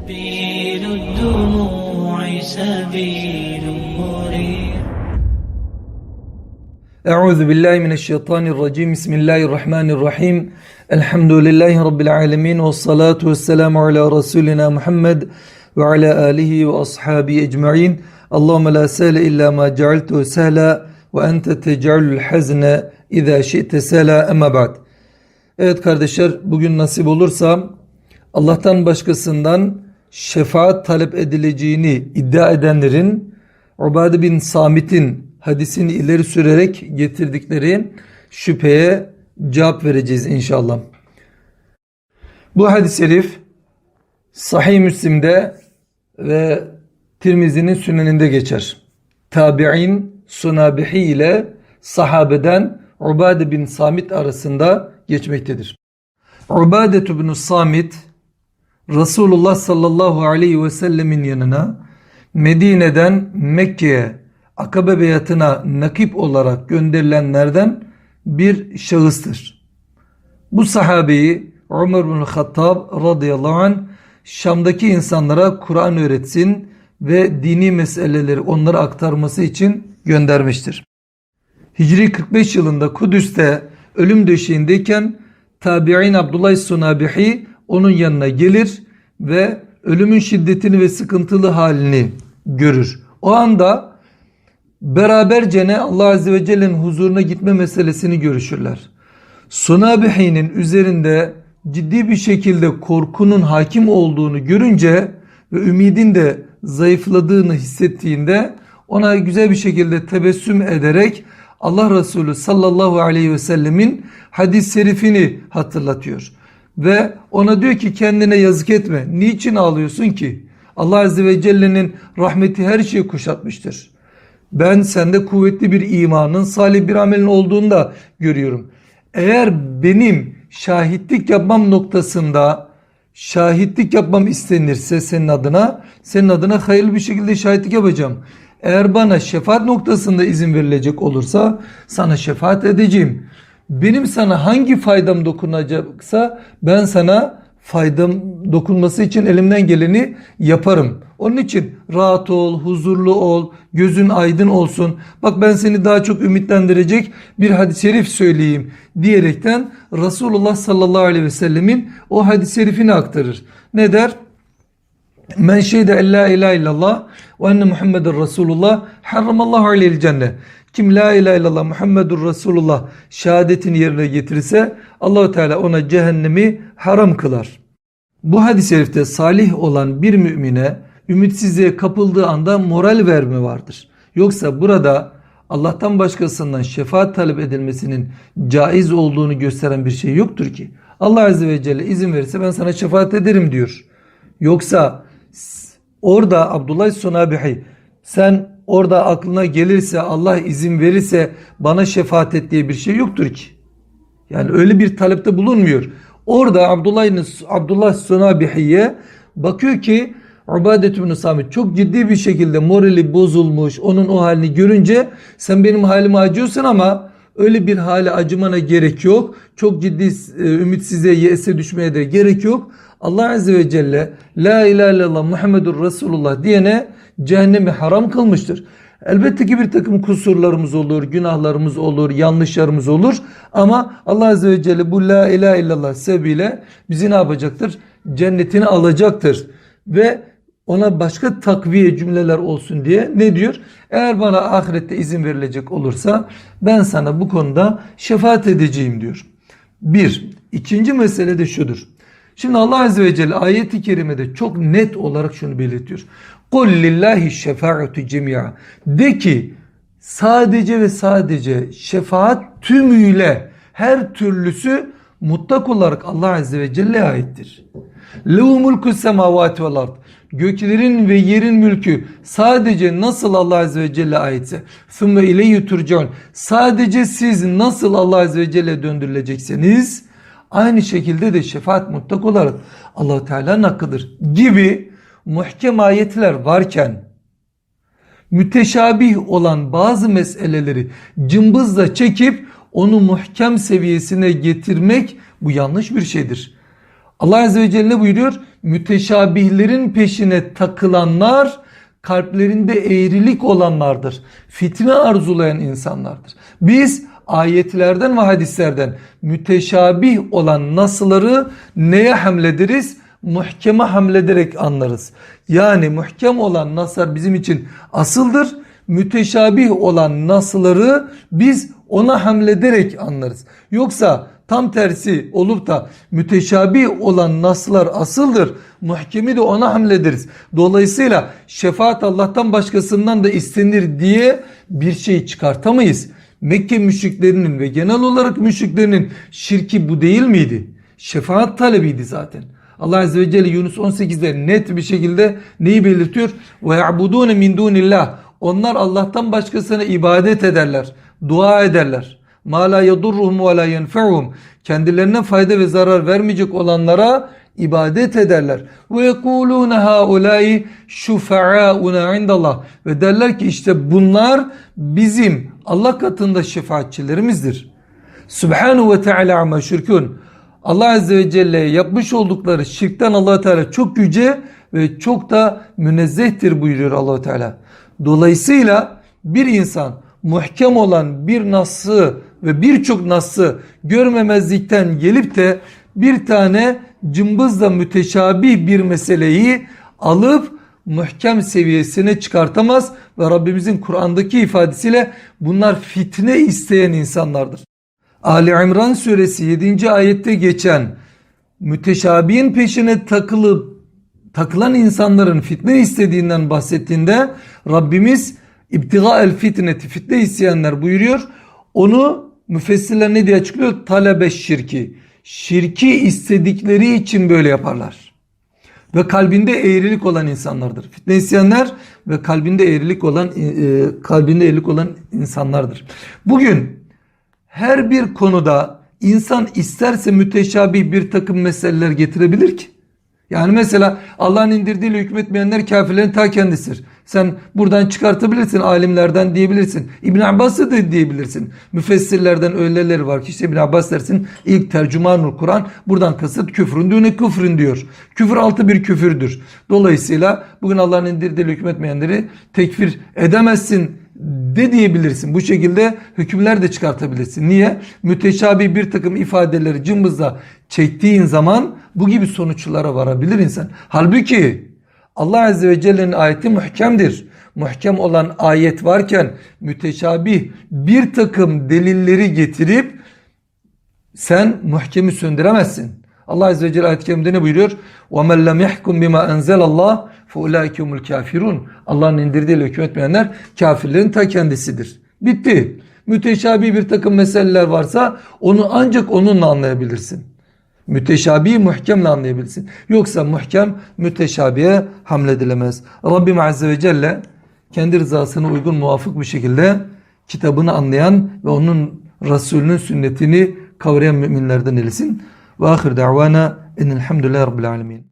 سبيل الدموع سبيل مريح أعوذ بالله من الشيطان الرجيم بسم الله الرحمن الرحيم الحمد لله رب العالمين والصلاة والسلام على رسولنا محمد وعلى آله وأصحابه أجمعين اللهم لا سهل إلا ما جعلته سهلا وأنت تجعل الحزن إذا شئت سهلا أما بعد Evet kardeşler bugün nasip olursa Allah'tan başkasından şefaat talep edileceğini iddia edenlerin Ubade bin Samit'in hadisini ileri sürerek getirdikleri şüpheye cevap vereceğiz inşallah. Bu hadis-i şerif Sahih Müslim'de ve Tirmizi'nin süneninde geçer. Tabi'in Sunabihi ile sahabeden Ubade bin Samit arasında geçmektedir. Ubade bin Samit Resulullah sallallahu aleyhi ve sellemin yanına Medine'den Mekke'ye Akabe beyatına nakip olarak gönderilenlerden bir şahıstır. Bu sahabeyi Ömer bin Hattab radıyallahu anh Şam'daki insanlara Kur'an öğretsin ve dini meseleleri onlara aktarması için göndermiştir. Hicri 45 yılında Kudüs'te ölüm döşeğindeyken tabi'in Abdullah Sunabihi onun yanına gelir ve ölümün şiddetini ve sıkıntılı halini görür. O anda berabercene Allah Azze ve Celle'nin huzuruna gitme meselesini görüşürler. Sunabihi'nin üzerinde ciddi bir şekilde korkunun hakim olduğunu görünce ve ümidin de zayıfladığını hissettiğinde ona güzel bir şekilde tebessüm ederek Allah Resulü sallallahu aleyhi ve sellemin hadis-i şerifini hatırlatıyor. Ve ona diyor ki kendine yazık etme. Niçin ağlıyorsun ki? Allah Azze ve Celle'nin rahmeti her şeyi kuşatmıştır. Ben sende kuvvetli bir imanın, salih bir amelin olduğunu da görüyorum. Eğer benim şahitlik yapmam noktasında şahitlik yapmam istenirse senin adına, senin adına hayırlı bir şekilde şahitlik yapacağım. Eğer bana şefaat noktasında izin verilecek olursa sana şefaat edeceğim. Benim sana hangi faydam dokunacaksa ben sana faydam dokunması için elimden geleni yaparım. Onun için rahat ol, huzurlu ol, gözün aydın olsun. Bak ben seni daha çok ümitlendirecek bir hadis-i şerif söyleyeyim diyerekten Resulullah sallallahu aleyhi ve sellemin o hadis-i şerifini aktarır. Ne der? Men şehide en la ilahe illallah ve enne Muhammeden Resulullah harramallahu aleyhil cennet. Kim la ilahe illallah Muhammedur Resulullah şehadetini yerine getirirse Allahu Teala ona cehennemi haram kılar. Bu hadis-i şerifte salih olan bir mümine ümitsizliğe kapıldığı anda moral verme vardır. Yoksa burada Allah'tan başkasından şefaat talep edilmesinin caiz olduğunu gösteren bir şey yoktur ki. Allah Azze ve Celle izin verirse ben sana şefaat ederim diyor. Yoksa orada Abdullah Sunabihi sen orada aklına gelirse Allah izin verirse bana şefaat et diye bir şey yoktur ki. Yani öyle bir talepte bulunmuyor. Orada Abdullah, Abdullah Sunabihi'ye bakıyor ki Ubadet bin Samit çok ciddi bir şekilde morali bozulmuş. Onun o halini görünce sen benim halime acıyorsun ama öyle bir hale acımana gerek yok. Çok ciddi e, ümitsizliğe, yese düşmeye de gerek yok. Allah Azze ve Celle La ilahe illallah Muhammedur Resulullah diyene cehennemi haram kılmıştır. Elbette ki bir takım kusurlarımız olur, günahlarımız olur, yanlışlarımız olur. Ama Allah Azze ve Celle bu La ilahe illallah sebebiyle bizi ne yapacaktır? Cennetini alacaktır. Ve ona başka takviye cümleler olsun diye ne diyor? Eğer bana ahirette izin verilecek olursa ben sana bu konuda şefaat edeceğim diyor. Bir. ikinci mesele de şudur. Şimdi Allah Azze ve Celle ayeti kerimede çok net olarak şunu belirtiyor. Kul lillahi şefaatu cemi'a. De ki sadece ve sadece şefaat tümüyle her türlüsü mutlak olarak Allah Azze ve Celle'ye aittir. Mulku semavati vel ard. Göklerin ve yerin mülkü sadece nasıl Allah Azze ve Celle aitse. Sümme ileyhi turcaun. Sadece siz nasıl Allah Azze ve Celle döndürülecekseniz aynı şekilde de şefaat mutlak olarak allah Teala'nın hakkıdır gibi muhkem ayetler varken müteşabih olan bazı meseleleri cımbızla çekip onu muhkem seviyesine getirmek bu yanlış bir şeydir. Allah Azze ve Celle buyuruyor? Müteşabihlerin peşine takılanlar kalplerinde eğrilik olanlardır. Fitne arzulayan insanlardır. Biz ayetlerden ve hadislerden müteşabih olan nasları neye hamlederiz? Muhkeme hamlederek anlarız. Yani muhkem olan naslar bizim için asıldır. Müteşabih olan nasları biz ona hamlederek anlarız. Yoksa tam tersi olup da müteşabih olan naslar asıldır. Muhkemi de ona hamlederiz. Dolayısıyla şefaat Allah'tan başkasından da istenir diye bir şey çıkartamayız. Mekke müşriklerinin ve genel olarak müşriklerinin şirki bu değil miydi? Şefaat talebiydi zaten. Allah Azze ve Celle Yunus 18'de net bir şekilde neyi belirtiyor? Ya'budune min dunillah. Onlar Allah'tan başkasına ibadet ederler, dua ederler. La yadurruhum ve la yenfe'uhum. Kendilerine fayda ve zarar vermeyecek olanlara ibadet ederler. Ve yekulune haulai şufa'auna indallah. Ve derler ki işte bunlar bizim Allah katında şefaatçilerimizdir. Subhanahu ve Teala amma şirkun. Allah Azze ve Celle yapmış oldukları şirkten allah Teala çok yüce ve çok da münezzehtir buyuruyor allah Teala. Dolayısıyla bir insan muhkem olan bir nası ve birçok nası görmemezlikten gelip de bir tane cımbızla müteşabih bir meseleyi alıp muhkem seviyesine çıkartamaz ve Rabbimizin Kur'an'daki ifadesiyle bunlar fitne isteyen insanlardır. Ali İmran suresi 7. ayette geçen müteşabihin peşine takılıp takılan insanların fitne istediğinden bahsettiğinde Rabbimiz İbtiga el fitneti fitne isteyenler buyuruyor. Onu müfessirler ne diye açıklıyor? Talebe şirki. Şirki istedikleri için böyle yaparlar. Ve kalbinde eğrilik olan insanlardır. Fitne isteyenler ve kalbinde eğrilik olan e, kalbinde eğrilik olan insanlardır. Bugün her bir konuda insan isterse müteşabih bir takım meseleler getirebilir ki. Yani mesela Allah'ın indirdiğiyle hükmetmeyenler kafirlerin ta kendisidir. Sen buradan çıkartabilirsin alimlerden diyebilirsin. İbn Abbas'ı da diyebilirsin. Müfessirlerden öyleleri var ki işte İbn Abbas dersin ilk tercümanul Kur'an buradan kasıt küfrün düğüne küfrün diyor. Küfür altı bir küfürdür. Dolayısıyla bugün Allah'ın indirdiğiyle hükmetmeyenleri tekfir edemezsin de diyebilirsin. Bu şekilde hükümler de çıkartabilirsin. Niye? Müteşabih bir takım ifadeleri cımbızla çektiğin zaman bu gibi sonuçlara varabilir insan. Halbuki Allah Azze ve Celle'nin ayeti muhkemdir. Muhkem olan ayet varken müteşabih bir takım delilleri getirip sen muhkemi söndüremezsin. Allah Azze ve Celle ayet-i kerimde ne buyuruyor? وَمَنْ لَمْ يَحْكُمْ بِمَا أَنْزَلَ اللّٰهِ فَاُولَٰئِكَ هُمُ الْكَافِرُونَ Allah'ın indirdiğiyle hükmetmeyenler kafirlerin ta kendisidir. Bitti. Müteşabih bir takım meseleler varsa onu ancak onunla anlayabilirsin. Müteşabihi muhkemle anlayabilirsin. Yoksa muhkem müteşabihe hamledilemez. Rabbim Azze ve Celle kendi rızasına uygun muvafık bir şekilde kitabını anlayan ve onun Resulünün sünnetini kavrayan müminlerden eylesin. Ve ahir da'vana enelhamdülillahi rabbil alemin.